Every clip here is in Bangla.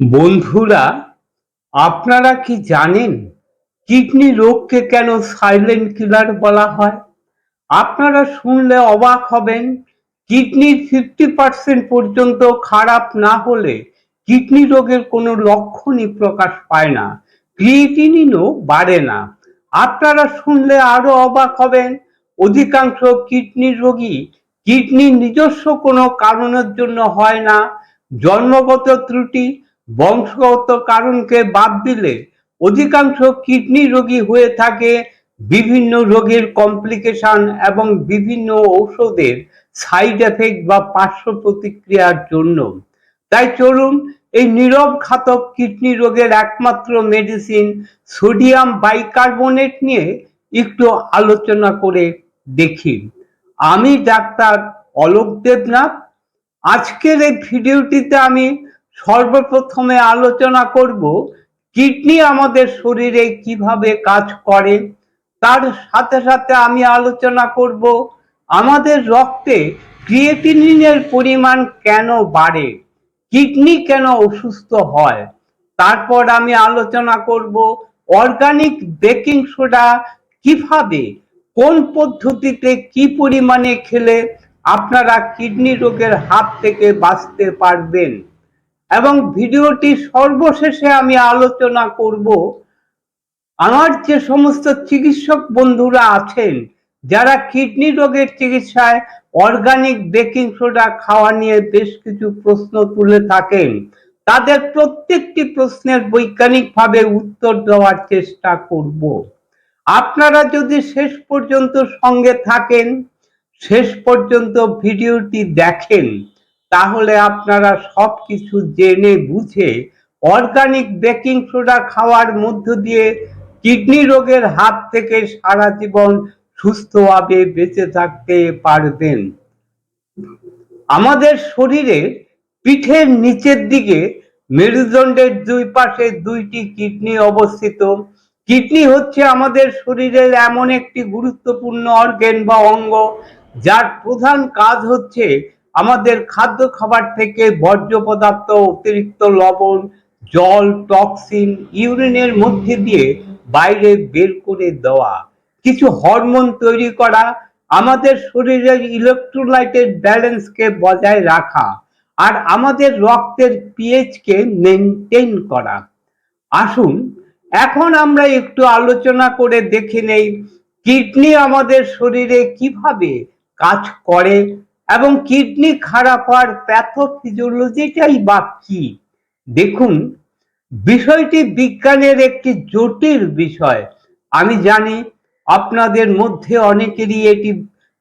বন্ধুরা, আপনারা কি জানেন কিডনি রোগকে কেন সাইলেন্ট কিলার বলা হয়? আপনারা শুনলে অবাক হবেন কিডনির ফিফটি পার্সেন্ট পর্যন্ত খারাপ না হলে কিডনি রোগের কোনো লক্ষণই প্রকাশ পায় না ক্রিয়েটিনিনও বাড়ে না। আপনারা শুনলে আরও অবাক হবেন, অধিকাংশ কিডনি রোগী কিডনির নিজস্ব কোনো কারণের জন্য হয় না, জন্মগত ত্রুটি বংশগত কারণকে বাদ দিলে অধিকাংশ কিডনি রোগী হয়ে থাকে বিভিন্ন রোগের কমপ্লিকেশন এবং বিভিন্ন ঔষধের সাইড এফেক্ট বা পার্শ্ব প্রতিক্রিয়ার জন্য। তাই চলুন এই নীরব ঘাতক কিডনি রোগের একমাত্র মেডিসিন সোডিয়াম বাইকার্বনেট নিয়ে একটু আলোচনা করে দেখি। আমি ডাক্তার অলোক দেবনাথ। আজকের এই ভিডিওটিতে আমি সর্বপ্রথমে আলোচনা করব কিডনি আমাদের শরীরে কীভাবে কাজ করে। তার সাথে সাথে আমি আলোচনা করব আমাদের রক্তে ক্রিয়েটিনিনের পরিমাণ কেন বাড়ে, কিডনি কেন অসুস্থ হয়। তারপর আমি আলোচনা করব অর্গানিক বেকিং সোডা কীভাবে, কোন পদ্ধতিতে কি পরিমাণে খেলে আপনারা কিডনি রোগের হাত থেকে বাঁচতে পারবেন। এবং ভিডিওটি সর্বশেষে আমি আলোচনা করব আমার যে সমস্ত চিকিৎসক বন্ধুরা আছেন, যারা কিডনি রোগের চিকিৎসায় অর্গানিক বেকিং সোডা খাওয়া নিয়ে বেশ কিছু প্রশ্ন তুলে থাকেন। তাদের প্রত্যেকটি প্রশ্নের বৈজ্ঞানিকভাবে উত্তর দেওয়ার চেষ্টা করব। আপনারা যদি শেষ পর্যন্ত সঙ্গে থাকেন, শেষ পর্যন্ত ভিডিওটি দেখেন তাহলে আপনারা সব কিছু জেনে বুঝে অর্গানিক বেকিং সোডা খাওয়ার মধ্য দিয়ে কিডনি রোগের হাত থেকে সারা জীবন সুস্থভাবে বেঁচে থাকতে পারবেন। আমাদের শরীরে পিঠের নিচের দিকে মেরুদণ্ডের দুই পাশে দুইটি কিডনি অবস্থিত। কিডনি হচ্ছে আমাদের শরীরের এমন একটি গুরুত্বপূর্ণ অর্গেন বা অঙ্গ, যার প্রধান কাজ হচ্ছে আমাদের খাদ্য খাবার থেকে বর্জ্য পদার্থ, অতিরিক্ত লবণ, জল, টক্সিন, ইউরিনের মধ্যে দিয়ে বাইরে বের করে দেওয়া। কিছু হরমোন তৈরি করা, আমাদের শরীরের ইলেকট্রোলাইটের ব্যালেন্সকে বজায় রাখা, আর আমাদের রক্তের পিএইচকে মেনটেন করা। আসুন, এখন আমরা একটু আলোচনা করে দেখে নেই, কিডনি আমাদের শরীরে কীভাবে কাজ করে এবং কিডনি খারাপ হওয়ার প্যাথোফিজিওলজিটাই বা কি? দেখুন, বিষয়টি বিজ্ঞানের একটি জটিল বিষয়। আমি জানি আপনাদের মধ্যে অনেকেরই এটি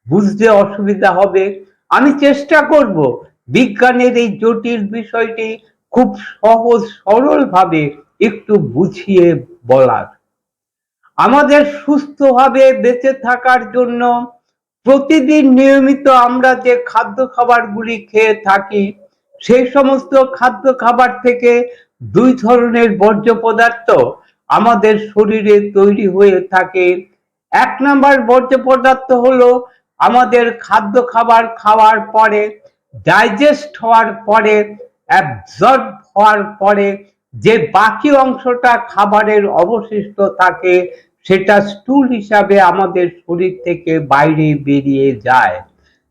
বুঝতে অসুবিধা হবে। আমি চেষ্টা করব বিজ্ঞানের এই জটিল বিষয়টি খুব সহজ, সরলভাবে একটু বুঝিয়ে বলার। আমাদের সুস্থভাবে বেঁচে থাকার জন্য প্রতিদিন নিয়মিত আমরা যে খাদ্য খাবারগুলি খেয়ে থাকি, সেই সমস্ত খাদ্য খাবার থেকে দুই ধরনের বর্জ্য পদার্থ আমাদের শরীরে তৈরি হয়ে থাকে। এক নাম্বার বর্জ্য পদার্থ হলো আমাদের খাদ্য খাবার খাওয়ার পরে ডাইজেস্ট হওয়ার পরে অ্যাবজর্ব হওয়ার পরে যে বাকি অংশটা খাবারের অবশিষ্ট থাকে সেটা স্টুল হিসাবে আমাদের শরীর থেকে বাইরে বেরিয়ে যায়।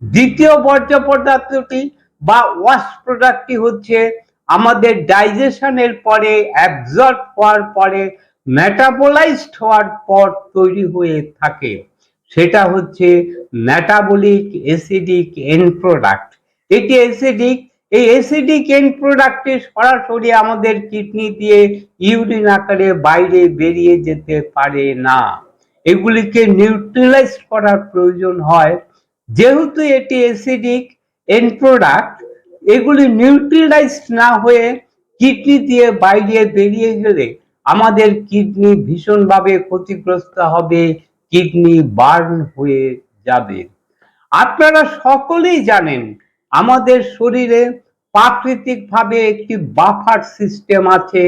দ্বিতীয় বর্জ্য পদার্থটি বা ওয়াশ প্রোডাক্টটি হচ্ছে আমাদের ডাইজেশনের পরে অ্যাবজর্ব হওয়ার পরে মেটাবোলাইজড হওয়ার পর তৈরি হয়ে থাকে। সেটা হচ্ছে মেটাবলিক অ্যাসিডিক এন্ড প্রোডাক্ট এটি অ্যাসিডিক এই অ্যাসিডিক এন্ড প্রোডাক্টে সরাসরি আমাদের কিডনি দিয়ে ইউরিন আকারে বাইরে বেরিয়ে যেতে পারে না। এগুলিকে নিউট্রিলাইজ করার প্রয়োজন হয়। যেহেতু এটি অ্যাসিডিক এন্ড প্রোডাক্ট এগুলি নিউট্রিলাইজ না হয়ে কিডনি দিয়ে বাইরে বেরিয়ে গেলে আমাদের কিডনি ভীষণভাবে ক্ষতিগ্রস্ত হবে কিডনি বার্ন হয়ে যাবে। আপনারা সকলেই জানেন, আমাদের শরীরে প্রাকৃতিকভাবে একটি বাফার সিস্টেম আছে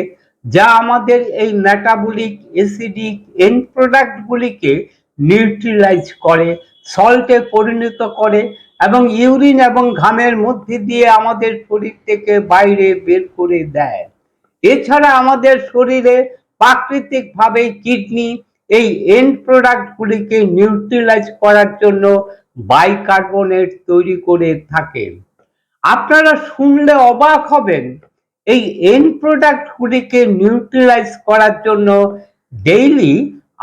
যা আমাদের এই মেটাবলিক অ্যাসিডিক এন্ড প্রোডাক্টগুলিকে নিউট্রিলাইজ করে সল্টে পরিণত করে এবং ইউরিন এবং ঘামের মধ্যে দিয়ে আমাদের শরীর থেকে বাইরে বের করে দেয়। এছাড়া আমাদের শরীরে প্রাকৃতিকভাবে কিডনি এই এন্ড প্রোডাক্টগুলিকে নিউট্রিলাইজ করার জন্য বাইকার্বনেট তৈরি করে থাকে। আপনারা শুনলে অবাক হবেন এই এন্ড প্রোডাক্টগুলিকে নিউট্রিলাইজ করার জন্য ডেইলি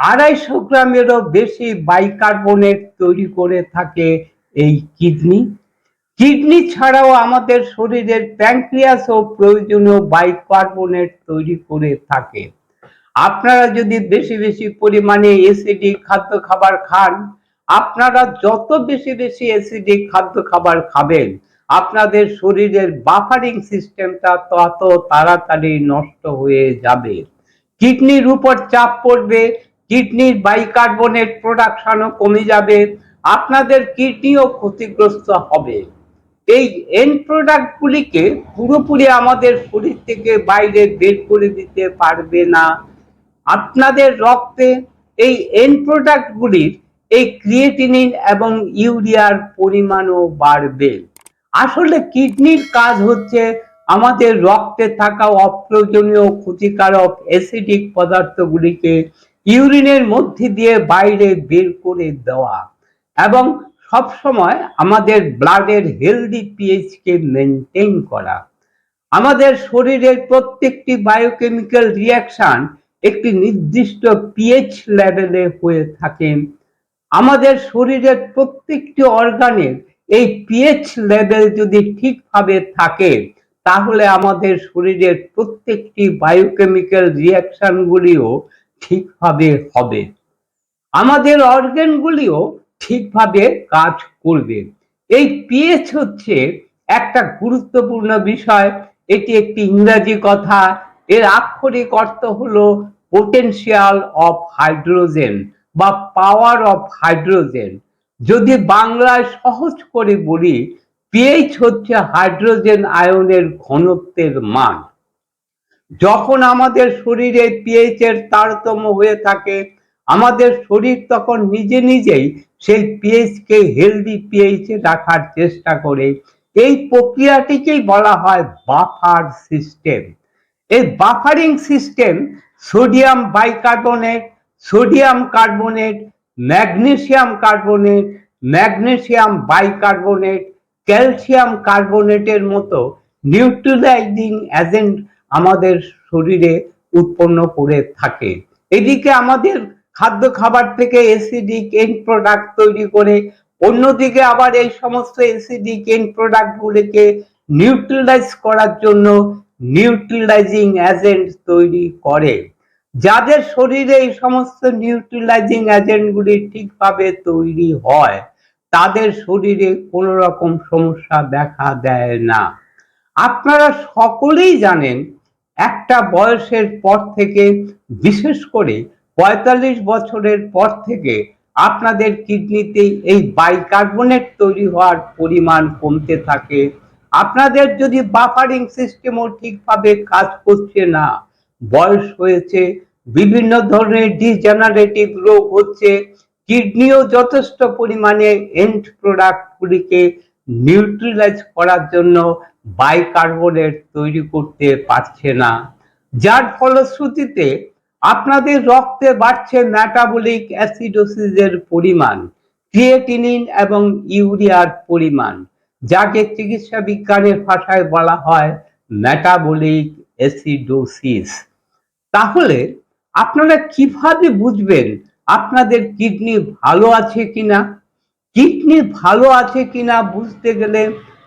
আড়াইশো গ্রামেরও বেশি বাইকার্বনেট তৈরি করে থাকে এই কিডনি কিডনি ছাড়াও আমাদের শরীরের প্যাঙ্ক্রিয়াসও প্রয়োজনীয় বাইকার্বনেট তৈরি করে থাকে। আপনারা যদি বেশি বেশি পরিমাণে অ্যাসিডিক খাদ্য খাবার খান, আপনারা যত বেশি বেশি অ্যাসিডিক খাদ্য খাবার খাবেন আপনাদের শরীরের বাফারিং সিস্টেমটা তত তাড়াতাড়ি নষ্ট হয়ে যাবে। কিডনির উপর চাপ পড়বে, কিডনির বাইকার্বনেট প্রোডাকশনও কমে যাবে, আপনাদের কিডনিও ক্ষতিগ্রস্ত হবে। এই এন্ড প্রোডাক্টগুলিকে পুরোপুরি আমাদের শরীর থেকে বাইরে বের করে দিতে পারবে না। আপনাদের রক্তে এই এন্ড প্রোডাক্টগুলির এই ক্রিয়েটিনিন এবং ইউরিয়ার পরিমাণও বাড়বে। আসলে কিডনির কাজ হচ্ছে আমাদের রক্তে থাকা অপ্রয়োজনীয় ক্ষতিকারক অ্যাসিডিক পদার্থগুলিকে ইউরিনের মধ্যে দিয়ে বাইরে বের করে দেওয়া এবং সবসময় আমাদের ব্লাডের হেলদি পিএইচকে মেনটেন করা। আমাদের শরীরের প্রত্যেকটি বায়োকেমিক্যাল রিয়াকশন একটি নির্দিষ্ট পিএইচ লেভেলে হয়ে থাকে। আমাদের শরীরের প্রত্যেকটি অর্গানের এই পিএইচ লেভেল যদি ঠিকভাবে থাকে, তাহলে আমাদের শরীরের প্রত্যেকটি বায়োকেমিক্যাল রিয়াকশনগুলিও ঠিকভাবে হবে। আমাদের অর্গানগুলিও ঠিকভাবে কাজ করবে। এই পিএইচ হচ্ছে একটা গুরুত্বপূর্ণ বিষয়। এটি একটি ইংরাজি কথা। এর আক্ষরিক অর্থ হলো পোটেনশিয়াল অফ হাইড্রোজেন বা পাওয়ার অফ হাইড্রোজেন যদি বাংলায় সহজ করে বলি পিএইচ হচ্ছে হাইড্রোজেন আয়নের ঘনত্বের মান। যখন আমাদের শরীরে পিএইচ এর তারতম্য হয়ে থাকে, আমাদের শরীর তখন নিজে নিজেই সেই পিএইচ কে হেলদি পিএইচ এ রাখার চেষ্টা করে। এই প্রক্রিয়াটিকেই বলা হয় বাফার সিস্টেম। এই buffering system sodium bicarbonate, sodium carbonate magnesium carbonate magnesium bicarbonate, calcium কার্বনেটের মতো নিউট্রিলাইজিং এজেন্ট আমাদের শরীরে উৎপন্ন করে থাকে। এদিকে আমাদের খাদ্য খাবার থেকে অ্যাসিডিক এন্ড প্রোডাক্ট তৈরি করে, অন্যদিকে আবার এই সমস্ত অ্যাসিডিক এন্ড প্রোডাক্টগুলিকে নিউট্রিলাইজ করার জন্য নিউট্রিলাইজিং এজেন্ট তৈরি করে। যাদের শরীরে এই সমস্ত নিউট্রিলাইজিং এজেন্টগুলি ঠিকভাবে তৈরি হয়, তাদের শরীরে কোনো রকম সমস্যা দেখা দেয় না। আপনারা সকলেই জানেন, একটা বয়সের পর থেকে, বিশেষ করে পঁয়তাল্লিশ বছরের পর থেকে, আপনাদের কিডনিতে এই বাইকার্বনেট তৈরি হওয়ার পরিমাণ কমতে থাকে। আপনাদের যদি বাফারিং সিস্টেমও ঠিকভাবে কাজ করছে না বয়স হয়েছে, বিভিন্ন ধরনের ডিজেনারেটিভ রোগ হচ্ছে, কিডনিও যথেষ্ট পরিমাণে এন্ড প্রোডাক্টগুলিকে নিউট্রিলাইজ করার জন্য বাইকার্বনেট তৈরি করতে পারছে না। যার ফলশ্রুতিতে আপনাদের রক্তে বাড়ছে ম্যাটাবলিক অ্যাসিডোসিসের পরিমাণ ক্রিয়েটিনিন এবং ইউরিয়ার পরিমাণ, যাকে চিকিৎসা বিজ্ঞানের ভাষায় বলা হয় ম্যাটাবলিক অ্যাসিডোসিস তাহলে আপনারা কীভাবে বুঝবেন আপনাদের কিডনি ভালো আছে কিনা? কিডনি ভালো আছে কিনা বুঝতে গেলে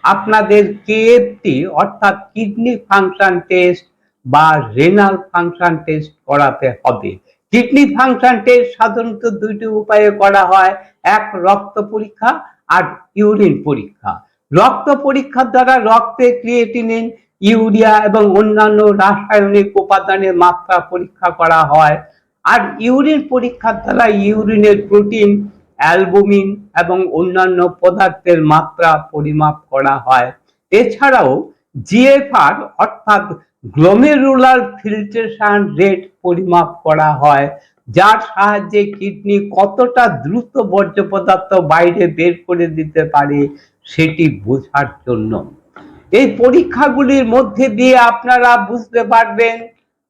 আপনাদের কেএফটি অর্থাৎ কিডনি ফাংশন টেস্ট বা রেনাল ফাংশন টেস্ট করাতে হবে। কিডনি ফাংশন টেস্ট সাধারণত দুইটি উপায়ে করা হয়। এক, রক্ত পরীক্ষা আর ইউরিন পরীক্ষা। রক্ত পরীক্ষার দ্বারা রক্তে ক্রিয়েটিনিন ইউরিয়া এবং অন্যান্য রাসায়নিক উপাদানের মাত্রা পরীক্ষা করা হয়। আর ইউরিন পরীক্ষার দ্বারা ইউরিনের প্রোটিন, অ্যালবুমিন এবং অন্যান্য পদার্থের মাত্রা পরিমাপ করা হয়। এছাড়াও জিএফআর অর্থাৎ গ্লোমেরুলার ফিল্ট্রেশন রেট পরিমাপ করা হয়, যার সাহায্যে কিডনি কতটা দ্রুত বর্জ্য পদার্থ বাইরে বের করে দিতে পারে সেটি বোঝার জন্য। এই পরীক্ষাগুলির মধ্যে দিয়ে আপনারা বুঝতে পারবেন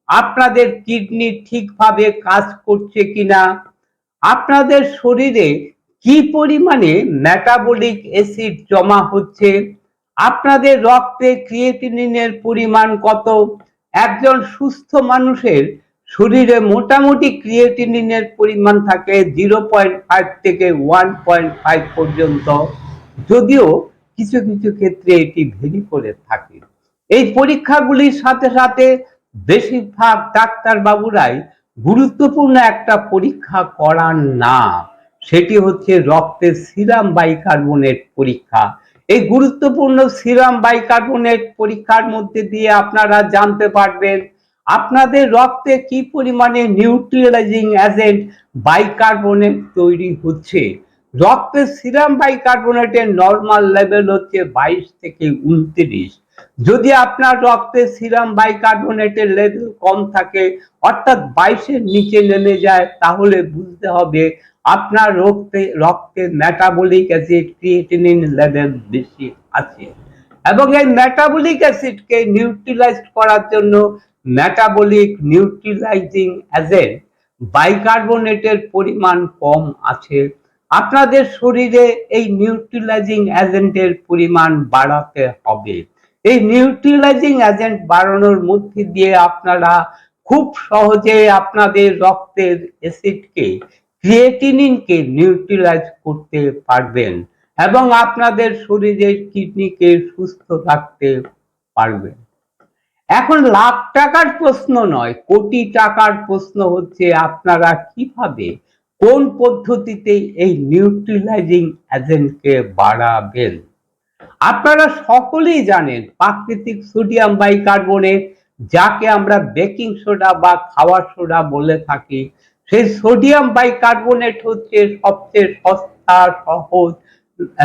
আপনাদের কিডনি ঠিকভাবে কাজ করছে কিনা, আপনাদের শরীরে কি পরিমাণে মেটাবলিক অ্যাসিড জমা হচ্ছে, আপনাদের রক্তে ক্রিয়েটিনিনের পরিমাণ কত, একজন সুস্থ মানুষের শরীরে মোটামুটি ক্রিয়েটিনিনের পরিমাণ থাকে জিরো পয়েন্ট ফাইভ থেকে ওয়ান পয়েন্ট ফাইভ পর্যন্ত, যদিও কিছু কিছু ক্ষেত্রে এটি ভেরি করে থাকে। এই পরীক্ষাগুলির সাথে সাথে বেশিরভাগ ডাক্তার বাবুরাই গুরুত্বপূর্ণ একটা পরীক্ষা করান না। সেটি হচ্ছে রক্তের সিরাম বাইকার্বনেট পরীক্ষা। এই গুরুত্বপূর্ণ সিরাম বাইকার্বনেট পরীক্ষার মধ্যে দিয়ে আপনারা জানতে পারবেন, আপনাদের রক্তে কি পরিমাণে নিউট্রিলাইজিং এজেন্ট বাইকার্বনেট তৈরি হচ্ছে। রক্তের সিরাম বাইকার্বনেটের নর্মাল লেভেল হচ্ছে বাইশ থেকে উনত্রিশ। যদি আপনার রক্তে সিরাম বাইকার্বনেটের লেভেল কম থাকে, অর্থাৎ বাইশের নিচে নেমে যায়, তাহলে বুঝতে হবে আপনার রক্তে রক্তে ম্যাটাবলিক অ্যাসিড ক্রিয়েটিনিন লেভেল বেশি আছে। এবং এই মেটাবলিক অ্যাসিডকে নিউট্রিলাইজ করার জন্য ম্যাটাবলিক নিউট্রিলাইজিং এজেন্ট বাইকার্বনেটের পরিমাণ কম আছে। আপনাদের শরীরে এই নিউট্রিলাইজিং এজেন্টের পরিমাণ বাড়াতে হবে। এই নিউট্রিলাইজিং এজেন্ট বাড়ানোর মধ্যে দিয়ে আপনারা খুব সহজে আপনাদের রক্তের অ্যাসিডকে ক্রিয়েটিনিনকে নিউট্রিলাইজ করতে পারবেন এবং আপনাদের শরীরের কিডনিকে সুস্থ রাখতে পারবেন। এখন লাখ টাকার প্রশ্ন নয়, কোটি টাকার প্রশ্ন হচ্ছে আপনারা কীভাবে কোন পদ্ধতিতে এই নিউট্রিলাইজিং এজেন্টকে বাড়াবেন? আপনারা সকলেই জানেন প্রাকৃতিক সোডিয়াম বাইকার্বনেট যাকে আমরা বেকিং সোডা বা খাওয়ার সোডা বলে থাকি, সেই সোডিয়াম বাইকার্বনেট হচ্ছে সবচেয়ে সস্তা, সহজ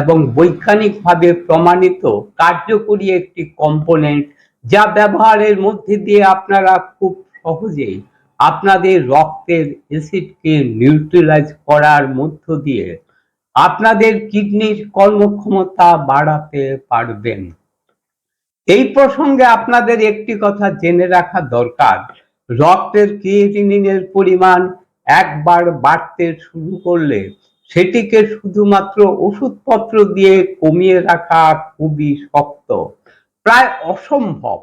এবং বৈজ্ঞানিকভাবে প্রমাণিত কার্যকরী একটি কম্পোনেন্ট যা ব্যবহারের মধ্যে দিয়ে আপনারা খুব সহজেই আপনাদের রক্তের অ্যাসিডকে নিউট্রিলাইজ করার মধ্য দিয়ে আপনাদের কিডনির কর্মক্ষমতা বাড়াতে পারবেন। এই প্রসঙ্গে আপনাদের একটি কথা জেনে রাখা দরকার। রক্তের ক্রিয়েটিনিনের পরিমাণ একবার বাড়তে শুরু করলে সেটিকে শুধুমাত্র ওষুধপত্র দিয়ে কমিয়ে রাখা খুবই শক্ত। প্রায় অসম্ভব।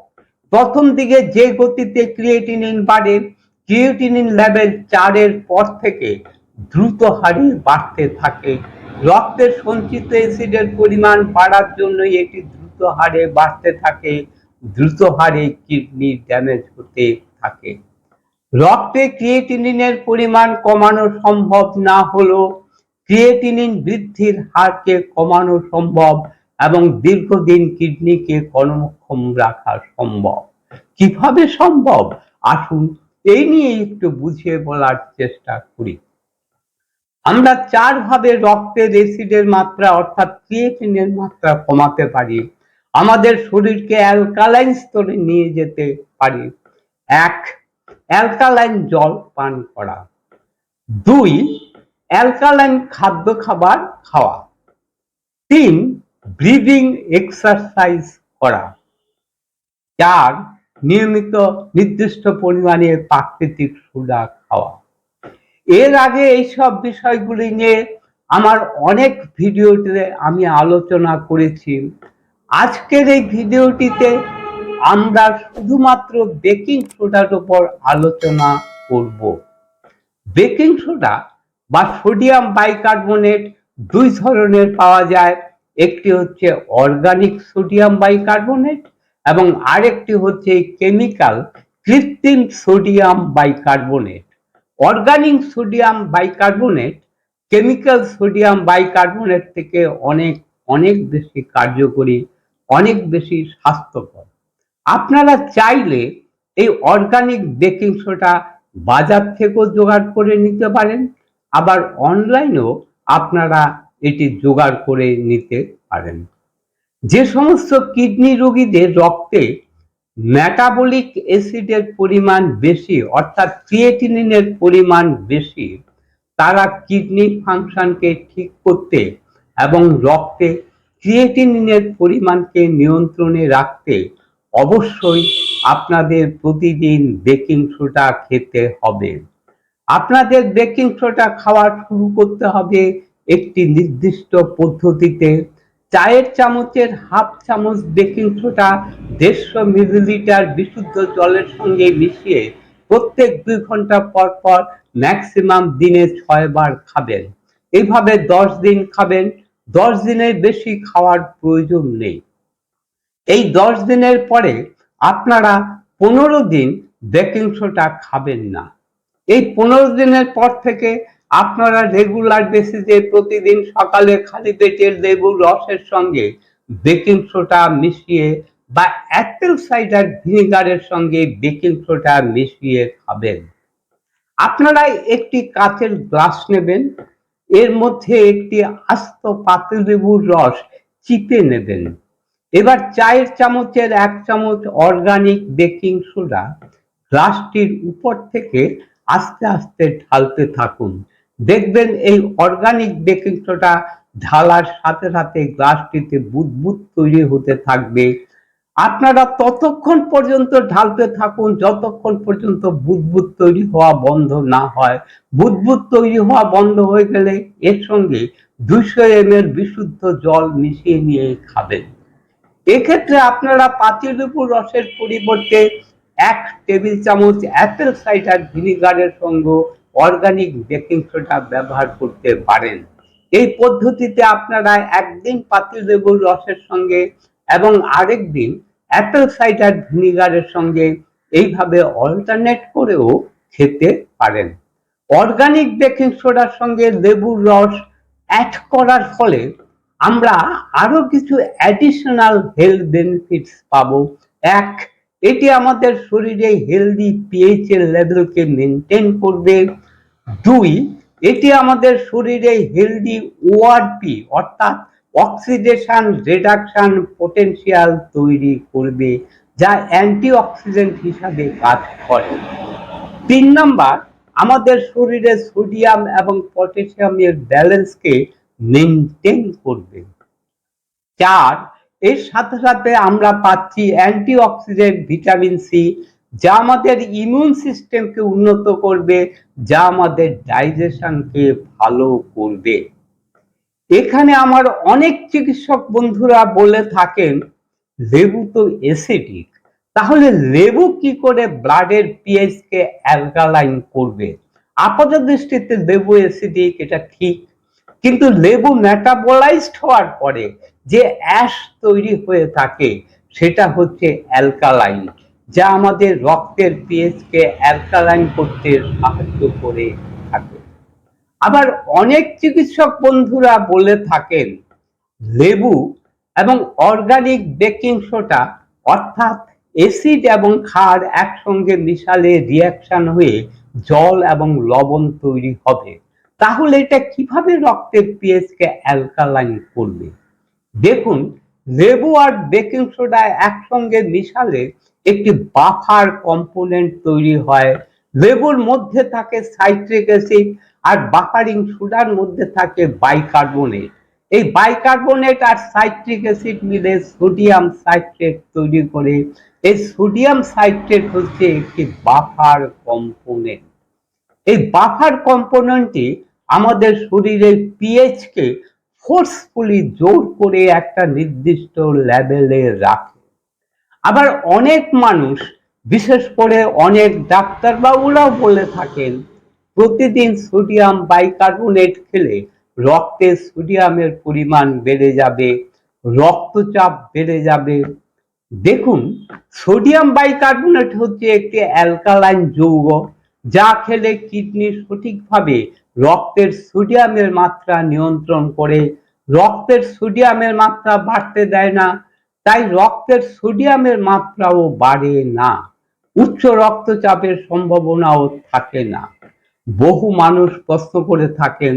প্রথম দিকে যে গতিতে ক্রিয়েটিনিন বাড়ে ক্রিয়েটিনিন লেভেল চারের পর থেকে দ্রুত হারে বাড়তে থাকে। রক্তের সঞ্চিত অ্যাসিডের পরিমাণ বাড়ার জন্য এটি দ্রুত হারে বাড়তে থাকে, দ্রুত হারে কিডনি ড্যামেজ হতে থাকে। রক্তে ক্রিয়েটিনিনের পরিমাণ কমানো সম্ভব না হলেও ক্রিয়েটিনিন বৃদ্ধির হারকে কমানো সম্ভব এবং দীর্ঘদিন কিডনিকে কর্মক্ষম রাখা সম্ভব। কীভাবে সম্ভব? আসুন এই নিয়ে একটু বুঝিয়ে বলার চেষ্টা করি। আমরা চার ভাবে রক্তের অ্যাসিডের মাত্রা অর্থাৎ ক্রিয়েটিনের মাত্রা কমাতে পারি। আমাদের শরীরকে অ্যালকালাইন স্তরে নিয়ে যেতে পারি। এক অ্যালকালাইন জল পান করা। দুই অ্যালকালাইন খাদ্য খাবার খাওয়া। তিন ব্রিদিং এক্সারসাইজ করা। চার নিয়মিত নির্দিষ্ট পরিমাণে প্রাকৃতিক সোডা খাওয়া। এর আগে এইসব বিষয়গুলি নিয়ে আমার অনেক ভিডিওতে আমি আলোচনা করেছি। আজকের এই ভিডিওটিতে আমরা শুধুমাত্র বেকিং সোডার উপর আলোচনা করব। বেকিং সোডা বা সোডিয়াম বাইকার্বনেট দুই ধরনের পাওয়া যায়। একটি হচ্ছে অর্গানিক সোডিয়াম বাইকার্বনেট এবং আরেকটি হচ্ছে কেমিক্যাল, কৃত্রিম sodium bicarbonate. Organic sodium bicarbonate, chemical sodium bicarbonate থেকে অনেক অনেক বেশি কার্যকরী, অনেক বেশি স্বাস্থ্যকর। আপনারা চাইলে এই অর্গানিক বেকিং সোডা বাজার থেকেও জোগাড় করে নিতে পারেন, আবার অনলাইনেও আপনারা এটি জোগাড় করে নিতে পারেন। যে সমস্ত কিডনি রোগীদের রক্তে মেটাবলিক অ্যাসিডের পরিমাণ বেশি, অর্থাৎ ক্রিয়েটিনিনের পরিমাণ বেশি, তারা কিডনি ফাংশনকে ঠিক করতে এবং রক্তে ক্রিয়েটিনিনের পরিমাণকে নিয়ন্ত্রণে রাখতে অবশ্যই আপনাদের প্রতিদিন বেকিং সোডা খেতে হবে। আপনাদের বেকিং সোডা খাওয়া শুরু করতে হবে একটি নির্দিষ্ট পদ্ধতিতে। চায়ের চামচের হাফ চামচ বেকিং সোডা দেড়শো মিলিলিটার বিশুদ্ধ জলের সঙ্গে মিশিয়ে প্রত্যেক দুই ঘণ্টা পর পর ম্যাক্সিমাম দিনে ছয় বার খাবেন। এইভাবে দশ দিন খাবেন। দশ দিনের বেশি খাওয়ার প্রয়োজন নেই। এই দশ দিনের পরে আপনারা পনেরো দিন বেকিং সোডা খাবেন না। এই পনেরো দিনের পর থেকে আপনারা রেগুলার বেসিসে প্রতিদিন সকালে খালি পেটে লেবুর রসের সঙ্গে বেকিং সোডা মিশিয়ে বা অ্যাপেল সাইডার ভিনিগারের সঙ্গে বেকিং সোডা মিশিয়ে খাবেন। আপনারা একটি কাচের গ্লাস নেবেন, এর মধ্যে একটি আস্ত পাতিলেবুর রস চিপে নেবেন। এবার চায়ের চামচের এক চামচ অর্গানিক বেকিং সোডা গ্লাসটির উপর থেকে আস্তে আস্তে ঢালতে থাকুন। দেখবেন এই অর্গানিক বেকিং সোডা ঢালার সাথে সাথে গ্লাসটিতে বুদবুদ তৈরি হতে থাকবে। আপনারা ততক্ষণ পর্যন্ত ঢালতে থাকুন, যতক্ষণ পর্যন্ত বুদবুদ তৈরি হওয়া বন্ধ না হয়। বুদবুদ তৈরি হওয়া বন্ধ হয়ে গেলে এর সঙ্গে দুইশো এম এর বিশুদ্ধ জল মিশিয়ে নিয়ে খাবেন। এক্ষেত্রে আপনারা পাতিলেবুর রসের পরিবর্তে এক টেবিল চামচ অ্যাপেল সাইডার ভিনিগারের সঙ্গে অর্গানিক বেকিং সোডা ব্যবহার করতে পারেন। এই পদ্ধতিতে আপনারা একদিন পাতিলেবুর রসের সঙ্গে এবং আরেক দিন অ্যাপেল সাইডার ভিনিগারের সঙ্গে এইভাবে অল্টারনেট করেও খেতে পারেন। অর্গানিক বেকিং সোডার সঙ্গে লেবুর রস অ্যাড করার ফলে আমরা আরও কিছু অ্যাডিশনাল হেলথ বেনিফিটস পাবো। এক এটি আমাদের শরীরে হেলদি পিএইচ এর লেভেলকে মেনটেন করবে। দুই, এটি আমাদের শরীরে হেলদি ওআরপি অর্থাৎ অক্সিডেশন রিডাকশন পোটেনশিয়াল তৈরি করবে, যা অ্যান্টিঅক্সিডেন্ট হিসাবে কাজ করে। তিন নাম্বার, আমাদের শরীরে সোডিয়াম এবং পটাশিয়ামের ব্যালেন্সকে মেনটেন করবে। চার এর সাথে সাথে আমরা পাচ্ছি অ্যান্টিঅক্সিডেন্ট ভিটামিন সি, যা আমাদের ইমিউন সিস্টেমকে উন্নত করবে, যা আমাদের ডাইজেশনকে ভালো করবে। এখানে আমার অনেক চিকিৎসক বন্ধুরা বলে থাকেন, লেবু তো অ্যাসিডিক তাহলে লেবু কি করে ব্লাডের পিএইচ কে অ্যালকালাইন করবে? আপাত দৃষ্টিতে লেবু অ্যাসিডিক এটা ঠিক। কিন্তু লেবু মেটাবোলাইজড হওয়ার পরে যে অ্যাশ তৈরি হয়ে থাকে, সেটা হচ্ছে অ্যালকালাইন, যা আমাদের রক্তের পিএইচ কে অ্যালকালাইন করতে সাহায্য করে থাকে। আবার অনেক চিকিৎসক বন্ধুরা বলে থাকেন, লেবু এবং অর্গানিক বেকিং সোডা, অর্থাৎ অ্যাসিড এবং ক্ষার একসঙ্গে মিশালে রিয়াকশন হয়ে জল এবং লবণ তৈরি হবে। তাহলে এটা কীভাবে রক্তের পিএইচ কে অ্যালকালাইন করবে? দেখুন, লেবু আর বেকিং সোডা একসঙ্গে মিশালে একটি বাফার কম্পোনেন্ট তৈরি হয়। লেবুর মধ্যে থাকে সাইট্রিক অ্যাসিড আর বাফারিং সোডার মধ্যে থাকে বাইকার্বনেট। এই বাইকার্বনেট আর সাইট্রিক অ্যাসিড মিলে সোডিয়াম সাইট্রেট তৈরি করে। এই সোডিয়াম সাইট্রেট হচ্ছে একটি বাফার কম্পোনেন্ট। এই বাফার কম্পোনেন্টটি আমাদের শরীরের পিএইচকে কে ফোর্সফুলি জোর করে একটা নির্দিষ্ট লেভেলে রাখে। আবার অনেক মানুষ, বিশেষ করে অনেক ডাক্তারবাবুরাও বলে থাকেন, প্রতিদিন সোডিয়াম বাইকার্বনেট খেলে রক্তে সোডিয়ামের পরিমাণ বেড়ে যাবে, রক্তচাপ বেড়ে যাবে। দেখুন, সোডিয়াম বাইকার্বনেট হচ্ছে একটি অ্যালকালাইন যৌগ, যা খেলে কিডনি সঠিকভাবে রক্তের সোডিয়ামের মাত্রা নিয়ন্ত্রণ করে। রক্তের সোডিয়ামের মাত্রা বাড়তে দেয় না, তাই রক্তের সোডিয়ামের মাত্রাও বাড়ে না। উচ্চ রক্তচাপের সম্ভাবনাও থাকে না। বহু মানুষ প্রশ্ন করে থাকেন,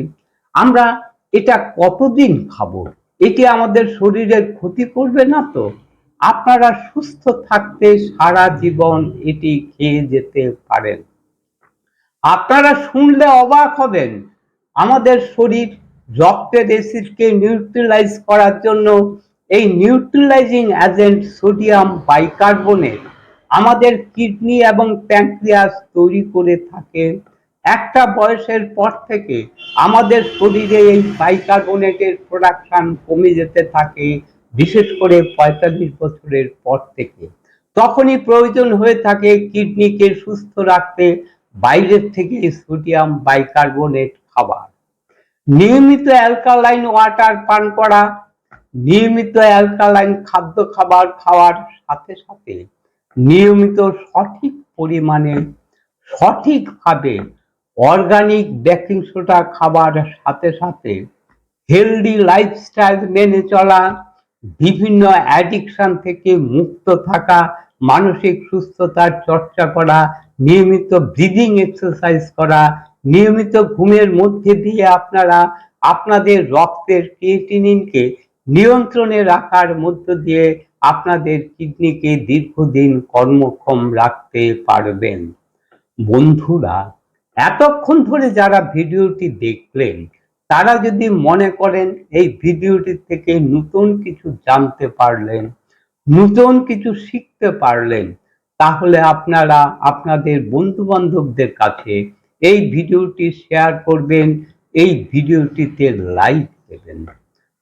আমরা এটা কতদিন খাব? এটি আমাদের শরীরের ক্ষতি করবে না তো? আপনারা সুস্থ থাকতে সারা জীবন এটি খেয়ে যেতে পারেন। আপনারা শুনলে অবাক হবেন। আমাদের শরীর রক্তের অ্যাসিডকে নিউট্রিলাইজ করার জন্য এই নিউট্রিলাইজিং এজেন্ট সোডিয়াম বাইকার্বনেট আমাদের কিডনি এবং প্যানক্রিয়াস তৈরি করে থাকে। একটা বয়সের পর থেকে আমাদের শরীরে এই বাইকার্বনেটের প্রোডাকশন কমে যেতে থাকে, বিশেষ করে পঁয়তাল্লিশ বছরের পর থেকে। তখনই প্রয়োজন হয়ে থাকে কিডনিকে সুস্থ রাখতে বাইরের থেকে সোডিয়াম বাইকার্বনেট খাবার। নিয়মিত অ্যালকালাইন ওয়াটার পান করা, নিয়মিত অ্যালকালাইন খাদ্য খাবার খাওয়ার সাথে সাথে নিয়মিত সঠিক পরিমাণে সঠিকভাবে অর্গানিক বেকিং সোডা খাবার সাথে সাথে হেলদি লাইফস্টাইল মেনে চলা, বিভিন্ন অ্যাডিকশন থেকে মুক্ত থাকা মানসিক সুস্থতার চর্চা করা, নিয়মিত ব্রিদিং এক্সারসাইজ করা, নিয়মিত ঘুমের মধ্যে দিয়ে আপনারা আপনাদের রক্তের ক্রিয়েটিনিনকে নিয়ন্ত্রণে রাখার মধ্য দিয়ে আপনাদের কিডনিকে দীর্ঘদিন কর্মক্ষম রাখতে পারবেন। বন্ধুরা, এতক্ষণ ধরে যারা ভিডিওটি দেখলেন, তারা যদি মনে করেন এই ভিডিওটি থেকে নতুন কিছু জানতে পারলেন নতুন কিছু শিখতে পারলেন, তাহলে আপনারা আপনাদের বন্ধু বান্ধবদের কাছে এই ভিডিওটি শেয়ার করবেন, এই ভিডিওটিতে লাইক দেবেন।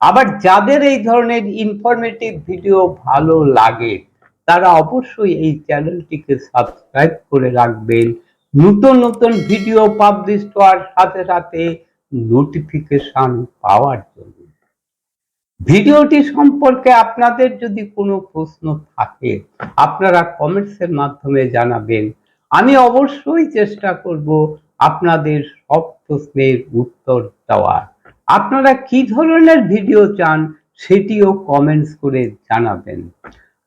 আবার যাদের এই ধরনের ইনফরমেটিভ ভিডিও ভালো লাগে, তারা অবশ্যই এই চ্যানেলটিকে সাবস্ক্রাইব করে রাখবেন। নতুন নতুন ভিডিও পাবলিশ হওয়ার সাথে সাথে নোটিফিকেশন পাওয়ার জন্য। ভিডিওটি সম্পর্কে আপনাদের যদি কোনো প্রশ্ন থাকে, আপনারা কমেন্টসের মাধ্যমে জানাবেন। আমি অবশ্যই চেষ্টা করব আপনাদের সব প্রশ্নের উত্তর দেওয়ার। আপনারা কি ধরনের ভিডিও চান সেটিও কমেন্টস করে জানাবেন।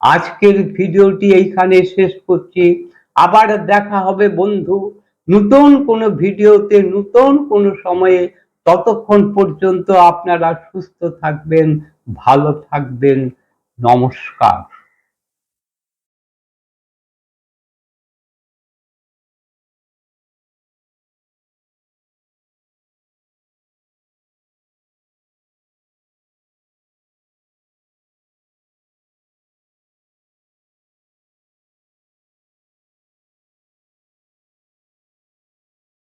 আজকের ভিডিওটি এইখানে শেষ করছি। আবার দেখা হবে বন্ধু। নতুন কোনো ভিডিওতে, নতুন কোনো সময়ে ততক্ষণ পর্যন্ত আপনারা সুস্থ থাকবেন ভালো থাকবেন। নমস্কার।